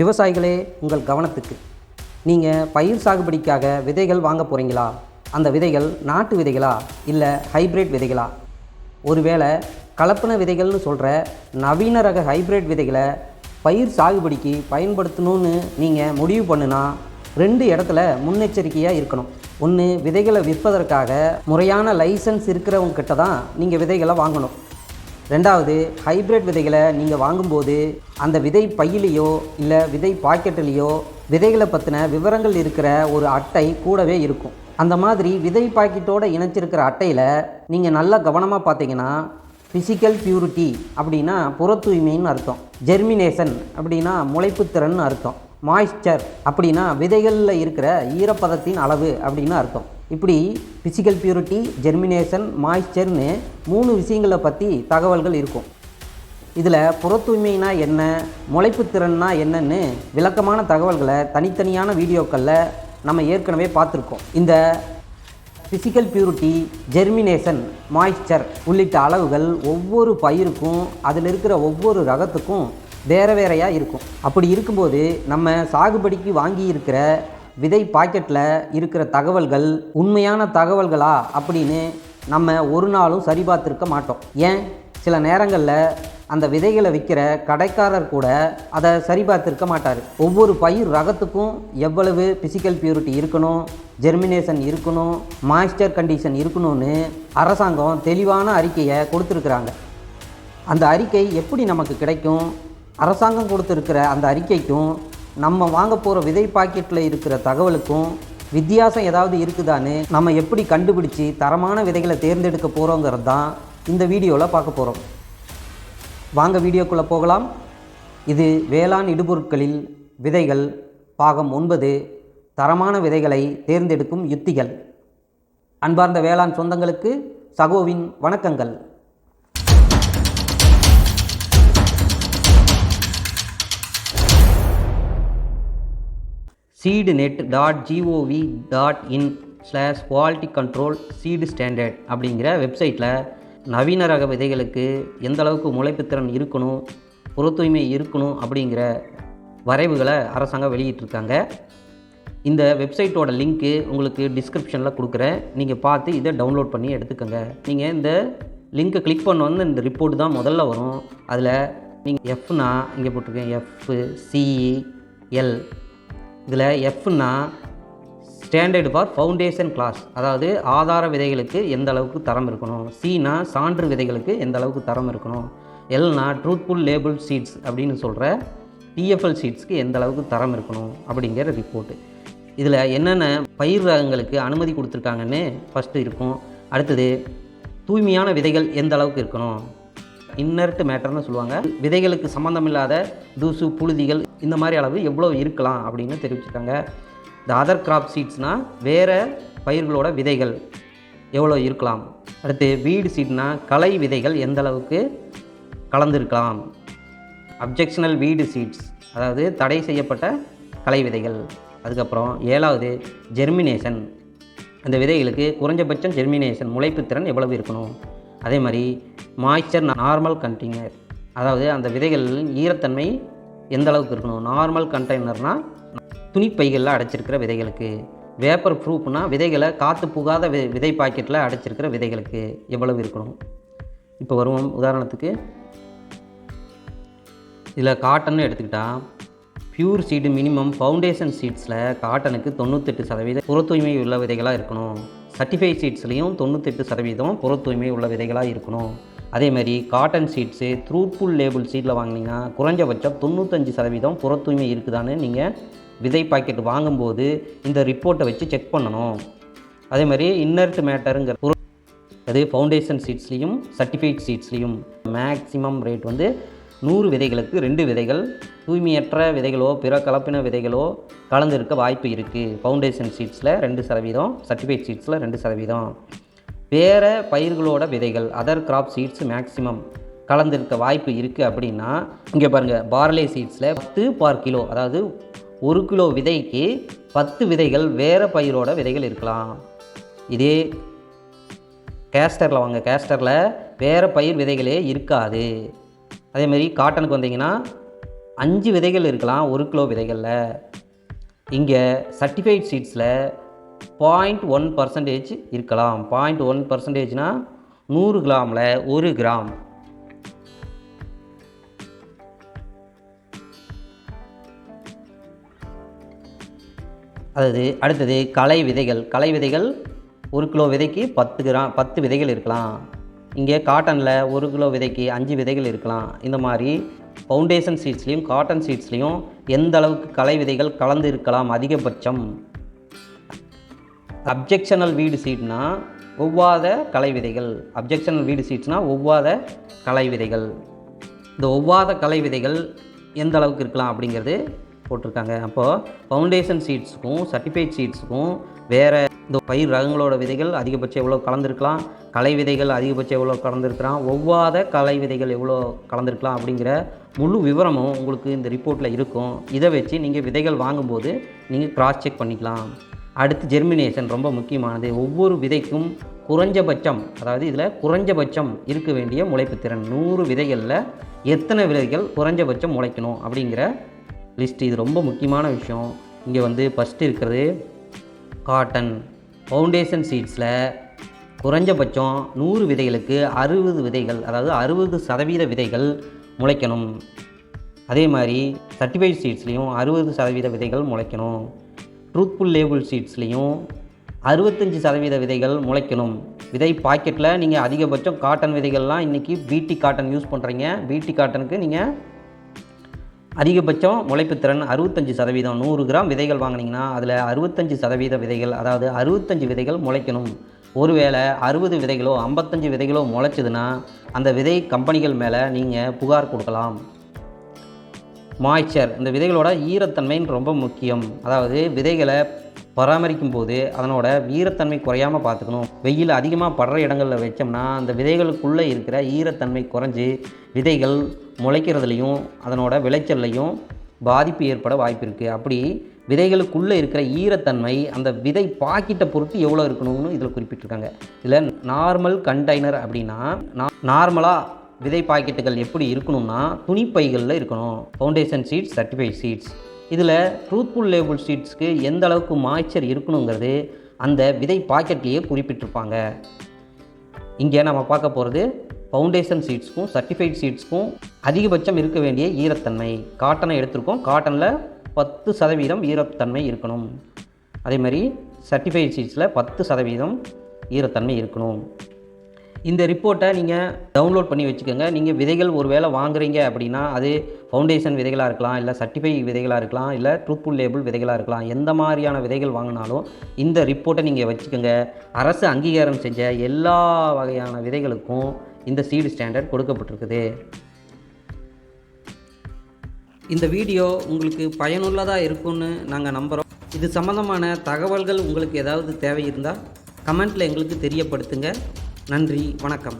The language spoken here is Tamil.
விவசாயிகளே உங்கள் கவனத்துக்கு. நீங்கள் பயிர் சாகுபடிக்காக விதைகள் வாங்க போகிறீங்களா அந்த விதைகள் நாட்டு விதைகளா? இல்லை ஹைபிரிட் விதைகளா? ஒருவேளை கலப்பின விதைகள்னு சொல்கிற நவீன ரக ஹைபிரிட் விதைகளை பயிர் சாகுபடிக்கு பயன்படுத்தணும்னு நீங்கள் முடிவு பண்ணுனா ரெண்டு இடத்துல முன்னெச்சரிக்கையாக இருக்கணும். ஒன்று விதைகளை விற்பதற்காக முறையான லைசன்ஸ் இருக்கிறவங்க கிட்ட தான் நீங்கள் விதைகளை வாங்கணும். ரெண்டாவது ஹைபிரிட் விதைகளை நீங்கள் வாங்கும்போது அந்த விதை பையிலையோ இல்லை விதை பாக்கெட்டுலேயோ விதைகளை பற்றின விவரங்கள் இருக்கிற ஒரு அட்டை கூடவே இருக்கும். அந்த மாதிரி விதை பாக்கெட்டோடு இணைச்சிருக்கிற அட்டையில் நீங்கள் நல்லா கவனமாக பார்த்தீங்கன்னா ஃபிசிக்கல் பியூரிட்டி அப்படின்னா புற தூய்மைன்னு அர்த்தம். ஜெர்மினேஷன் அப்படின்னா முளைப்புத்திறன் அர்த்தம். மாய்ஸ்சர் அப்படின்னா விதைகளில் இருக்கிற ஈரப்பதத்தின் அளவு அப்படின்னு அர்த்தம். இப்படி ஃபிசிக்கல் பியூரிட்டி ஜெர்மினேஷன் மாய்ஸ்சர்னு மூணு விஷயங்களை பற்றி தகவல்கள் இருக்கும். இதில் புற தூய்மைனா என்ன முளைப்புத்திறன்னா என்னன்னு விளக்கமான தகவல்களை தனித்தனியான வீடியோக்களில் நம்ம ஏற்கனவே பார்த்துருக்கோம். இந்த ஃபிசிக்கல் பியூரிட்டி ஜெர்மினேஷன் மாய்ஸ்சர் உள்ளிட்ட அளவுகள் ஒவ்வொரு பயிருக்கும் அதில் இருக்கிற ஒவ்வொரு ரகத்துக்கும் வேறு வேறையாக இருக்கும். அப்படி இருக்கும்போது நம்ம சாகுபடிக்கு வாங்கி இருக்கிற விதை பாக்கெட்டில் இருக்கிற தகவல்கள் உண்மையான தகவல்களா அப்படின்னு நம்ம ஒரு நாளும் சரி பார்த்துருக்க மாட்டோம். ஏன்? சில நேரங்களில் அந்த விதைகளை விற்கிற கடைக்காரர் கூட அதை சரி பார்த்துருக்க மாட்டார். ஒவ்வொரு பயிர் ரகத்துக்கும் எவ்வளவு ஃபிசிக்கல் பியூரிட்டி இருக்கணும் ஜெர்மினேஷன் இருக்கணும் மாய்ஸ்டர் கண்டிஷன் இருக்கணும்னு அரசாங்கம் தெளிவான அறிக்கையை கொடுத்துருக்குறாங்க. அந்த அறிக்கை எப்படி நமக்கு கிடைக்கும்? அரசாங்கம் கொடுத்துருக்கிற அந்த அறிக்கைக்கும் நம்ம வாங்க போகிற விதை பாக்கெட்டில் இருக்கிற தகவலுக்கும் வித்தியாசம் ஏதாவது இருக்குதான்னு நம்ம எப்படி கண்டுபிடிச்சி தரமான விதைகளை தேர்ந்தெடுக்க போகிறோங்கிறது தான் இந்த வீடியோவில் பார்க்க போகிறோம் வாங்க வீடியோக்குள்ளே போகலாம். இது வேளாண் இடுபொருட்களில் விதைகள் பாகம் ஒன்பது தரமான விதைகளை தேர்ந்தெடுக்கும் யுத்திகள். அன்பார்ந்த வேளாண் சொந்தங்களுக்கு சகோவின் வணக்கங்கள். Seed net dot G O V dot in slash quality control seed standard அப்படிங்கிற வெப்சைட்டில் நவீன ரக விதைகளுக்கு எந்த அளவுக்கு முளைப்புத்திறன் இருக்கணும் புற தூய்மை இருக்கணும் அப்படிங்கிற வரைவுகளை அரசாங்கம் வெளியிட்டிருக்காங்க. இந்த வெப்சைட்டோட லிங்க்கு உங்களுக்கு டிஸ்கிரிப்ஷனில் கொடுக்குறேன். நீங்கள் பார்த்து இதை டவுன்லோட் பண்ணி எடுத்துக்கோங்க. நீங்கள் இந்த லிங்க்கை கிளிக் பண்ண வந்து இந்த ரிப்போர்ட் தான் முதல்ல வரும். அதில் நீங்கள் எஃப்னா இங்கே போட்டிருக்கேன். எஃப் சிஇஎல் இதில் எஃப்னா ஸ்டாண்டர்டு ஃபார் ஃபவுண்டேஷன் கிளாஸ் அதாவது ஆதார விதைகளுக்கு எந்த அளவுக்கு தரம் இருக்கணும். சினா சான்று விதைகளுக்கு எந்த அளவுக்கு தரம் இருக்கணும். எல்னா ட்ரூத்ஃபுல் லேபிள் சீட்ஸ் அப்படின்னு சொல்கிற டிஎஃப்எல் சீட்ஸ்க்கு எந்த அளவுக்கு தரம் இருக்கணும் அப்படிங்கிற ரிப்போர்ட்டு இதில் என்னென்ன பயிர் ரகங்களுக்கு அனுமதி கொடுத்துருக்காங்கன்னு ஃபஸ்ட்டு இருக்கும். அடுத்தது தூய்மையான விதைகள் எந்த அளவுக்கு இருக்கணும். இன்னர்ட் மேட்டர்னு சொல்லுவாங்க. விதைகளுக்கு சம்மந்தமில்லாத தூசு புழுதிகள் இந்த மாதிரி அளவு எவ்வளோ இருக்கலாம் அப்படின்னு தெரிவிச்சிருக்காங்க. இந்த அதர் கிராப் சீட்ஸ்னால் வேறு பயிர்களோட விதைகள் எவ்வளோ இருக்கலாம். அடுத்து வீடு சீட்னா களை விதைகள் எந்த அளவுக்கு கலந்துருக்கலாம். அப்ஜெக்ஷனல் வீடு சீட்ஸ் அதாவது தடை செய்யப்பட்ட களை விதைகள். அதுக்கப்புறம் ஏழாவது ஜெர்மினேஷன் அந்த விதைகளுக்கு குறைஞ்சபட்சம் ஜெர்மினேஷன் முளைப்பு திறன் எவ்வளவு இருக்கணும். அதே மாதிரி மாய்ச்சர் நார்மல் கண்டெய்னர் அதாவது அந்த விதைகளில் ஈரத்தன்மை எந்த அளவுக்கு இருக்கணும்? நார்மல் கண்டெய்னர்னால் துணிப்பைகளில் அடைச்சிருக்கிற விதைகளுக்கு. வேப்பர் ப்ரூஃப்னா விதைகளை காற்று புகாத வி விதை பாக்கெட்டில் அடைச்சிருக்கிற விதைகளுக்கு எவ்வளவு இருக்கணும்? இப்போ வருவோம். உதாரணத்துக்கு இதில் காட்டன் எடுத்துக்கிட்டால் பியூர் சீடு மினிமம் ஃபவுண்டேஷன் சீட்ஸில் காட்டனுக்கு தொண்ணூத்தெட்டு சதவீதம் புற தூய்மை உள்ள விதைகளாக இருக்கணும். சர்டிஃபைட் சீட்ஸ்லேயும் தொண்ணூத்தெட்டு சதவீதம் புற தூய்மை உள்ள விதைகளாக இருக்கணும். அதே மாதிரி காட்டன் சீட்ஸு த்ரூத்ஃபுல் லேபிள் சீட்டில் வாங்கினீங்கன்னா குறைஞ்சபட்சம் தொண்ணூத்தஞ்சு சதவீதம் புற தூய்மை இருக்குதான்னு நீங்கள் விதை பாக்கெட் வாங்கும்போது இந்த ரிப்போர்ட்டை வச்சு செக் பண்ணணும். அதே மாதிரி இன்னர்ட் மேட்டருங்கிற பொருள் அது ஃபவுண்டேஷன் சீட்ஸ்லேயும் சர்டிஃபைட் சீட்ஸ்லேயும் மேக்ஸிமம் ரேட் வந்து நூறு விதைகளுக்கு ரெண்டு விதைகள் தூய்மையற்ற விதைகளோ பிற கலப்பின விதைகளோ கலந்துருக்க வாய்ப்பு இருக்குது ஃபவுண்டேஷன் சீட்ஸில் ரெண்டு சதவீதம் சர்டிஃபைட் சீட்ஸில் ரெண்டு சதவீதம். வேறு பயிர்களோட விதைகள் அதர் கிராப் சீட்ஸ் மேக்ஸிமம் கலந்துருக்க வாய்ப்பு இருக்குது அப்படின்னா இங்கே பாருங்கள் பார்லே சீட்ஸில் பத்து பார் கிலோ அதாவது ஒரு கிலோ விதைக்கு பத்து விதைகள் வேறு பயிரோட விதைகள் இருக்கலாம். இதே கேஸ்டரில் வாங்க கேஸ்டரில் வேறு பயிர் விதைகளே இருக்காது. அதேமாரி காட்டனுக்கு வந்தீங்கன்னா அஞ்சு விதைகள் இருக்கலாம் ஒரு கிலோ விதைகளில். இங்கே சர்டிஃபைட் சீட்ஸில் பாயிண்ட் ஒன் பர்சன்டேஜ் இருக்கலாம். பாயிண்ட் ஒன் பர்சன்டேஜ்னால் நூறு கிராமில் ஒரு கிராம். அதாவது அடுத்தது களை விதைகள். களை விதைகள் ஒரு கிலோ விதைக்கு பத்து கிராம் பத்து விதைகள் இருக்கலாம். இங்கே காட்டனில் ஒரு கிலோ விதைக்கு அஞ்சு விதைகள் இருக்கலாம். இந்த மாதிரி ஃபவுண்டேஷன் சீட்ஸ்லேயும் காட்டன் சீட்ஸ்லேயும் எந்த அளவுக்கு களை விதைகள் கலந்து இருக்கலாம் அதிகபட்சம். அப்ஜெக்ஷனல் வீடு சீட்னா ஒவ்வாத கலை விதைகள் அப்ஜெக்ஷனல் வீடு சீட்ஸ்னா ஒவ்வாத கலை விதைகள் இந்த ஒவ்வாத கலை விதைகள் எந்த அளவுக்கு இருக்கலாம் அப்படிங்கிறது போட்டிருக்காங்க. அப்போது ஃபவுண்டேஷன் சீட்ஸுக்கும் சர்டிஃபைட் சீட்ஸுக்கும் வேறு இந்த பயிர் ரகங்களோட விதைகள் அதிகபட்சம் எவ்வளோ கலந்துருக்கலாம்? கலை விதைகள் அதிகபட்சம் எவ்வளோ கலந்துருக்கலாம்? ஒவ்வாத கலை விதைகள் எவ்வளோ கலந்துருக்கலாம் அப்படிங்கிற முழு விவரமும் உங்களுக்கு இந்த ரிப்போர்ட்டில் இருக்கும். இதை வச்சு நீங்கள் விதைகள் வாங்கும்போது நீங்கள் கிராஸ் செக் பண்ணிக்கலாம். அடுத்து ஜெர்மினேஷன் ரொம்ப முக்கியமானது. ஒவ்வொரு விதைக்கும் குறைஞ்சபட்சம் அதாவது இதில் குறைஞ்சபட்சம் இருக்க வேண்டிய முளைப்பு திறன். நூறு விதைகளில் எத்தனை விதைகள் குறைஞ்சபட்சம் முளைக்கணும் அப்படிங்கிற லிஸ்ட் இது ரொம்ப முக்கியமான விஷயம். இங்கே வந்து ஃபஸ்ட்டு இருக்கிறது காட்டன் ஃபவுண்டேஷன் சீட்ஸில் குறைஞ்சபட்சம் நூறு விதைகளுக்கு அறுபது விதைகள் அதாவது அறுபது சதவீத விதைகள் முளைக்கணும். அதே மாதிரி சர்டிஃபைட் சீட்ஸ்லேயும் அறுபது சதவீத விதைகள் முளைக்கணும். ட்ரூத்ஃபுல் லேபிள் சீட்ஸ்லேயும் அறுபத்தஞ்சி சதவீத விதைகள் முளைக்கணும். விதை பாக்கெட்டில் நீங்கள் அதிகபட்சம் காட்டன் விதைகள்லாம் இன்றைக்கி பிடி காட்டன் யூஸ் பண்ணுறீங்க பிடி காட்டனுக்கு நீங்கள் அதிகபட்சம் முளைப்பு திறன் அறுபத்தஞ்சு சதவீதம். நூறு கிராம் விதைகள் வாங்கினீங்கன்னா அதில் அறுபத்தஞ்சு சதவீத விதைகள் அதாவது அறுபத்தஞ்சு விதைகள் முளைக்கணும். ஒருவேளை அறுபது விதைகளோ ஐம்பத்தஞ்சு விதைகளோ முளைச்சதுன்னா அந்த விதை கம்பெனிகள் மேலே நீங்கள் புகார் கொடுக்கலாம். மாய்ச்சர் இந்த விதைகளோட ஈரத்தன்மைன்னு ரொம்ப முக்கியம். அதாவது விதைகளை பராமரிக்கும் போது அதனோட ஈரத்தன்மை குறையாமல் பார்த்துக்கணும். வெயில் அதிகமாக படுற இடங்களில் வச்சோம்னா அந்த விதைகளுக்குள்ளே இருக்கிற ஈரத்தன்மை குறைஞ்சி விதைகள் முளைக்கிறதுலையும் அதனோட விளைச்சல்லையும் பாதிப்பு ஏற்பட வாய்ப்பு இருக்குது அப்படி விதைகளுக்குள்ளே இருக்கிற ஈரத்தன்மை அந்த விதை பாக்கெட்டை பொறுத்து எவ்வளோ இருக்கணும்னு இதில் குறிப்பிட்டிருக்காங்க. இதில் நார்மல் கண்டெய்னர் அப்படின்னா நார்மலாக விதை பாக்கெட்டுகள் எப்படி இருக்கணும்னா துணிப்பைகளில் இருக்கணும். ஃபவுண்டேஷன் சீட்ஸ் சர்டிஃபைட் சீட்ஸ் இதில் ட்ரூத்ஃபுல் லேபிள் சீட்ஸ்க்கு எந்த அளவுக்கு மாய்ச்சர் இருக்கணுங்கிறது அந்த விதை பாக்கெட்லேயே குறிப்பிட்டிருப்பாங்க. இங்கே நம்ம பார்க்க போகிறது ஃபவுண்டேஷன் சீட்ஸ்க்கும் சர்டிஃபைட் சீட்ஸ்க்கும் அதிகபட்சம் இருக்க வேண்டிய ஈரத்தன்மை. காட்டனை எடுத்திருக்கோம். காட்டனில் பத்து சதவீதம் ஈரத்தன்மை இருக்கணும். அதே மாதிரி சர்டிஃபைட் சீட்ஸில் பத்து சதவீதம் ஈரத்தன்மை இருக்கணும். இந்த ரிப்போர்ட்டை நீங்கள் டவுன்லோட் பண்ணி வச்சுக்கோங்க. நீங்கள் விதைகள் ஒரு வேளை வாங்குறீங்க அப்படின்னா அது ஃபவுண்டேஷன் விதைகளாக இருக்கலாம் இல்லை சர்டிஃபை விதைகளாக இருக்கலாம் இல்லை ட்ரூத்ஃபுல் லேபிள் விதைகளாக இருக்கலாம் எந்த மாதிரியான விதைகள் வாங்கினாலும் இந்த ரிப்போர்ட்டை நீங்கள் வச்சுக்கோங்க. அரசு அங்கீகாரம் செஞ்ச எல்லா வகையான விதைகளுக்கும் இந்த சீடு ஸ்டாண்டர்ட் கொடுக்கப்பட்டிருக்குது. இந்த வீடியோ உங்களுக்கு பயனுள்ளதாக இருக்கும்னு நாங்கள் நம்புகிறோம் இது சம்மந்தமான தகவல்கள் உங்களுக்கு ஏதாவது தேவை இருந்தால் கமெண்ட்டில் எங்களுக்கு தெரியப்படுத்துங்க. நன்றி வணக்கம்.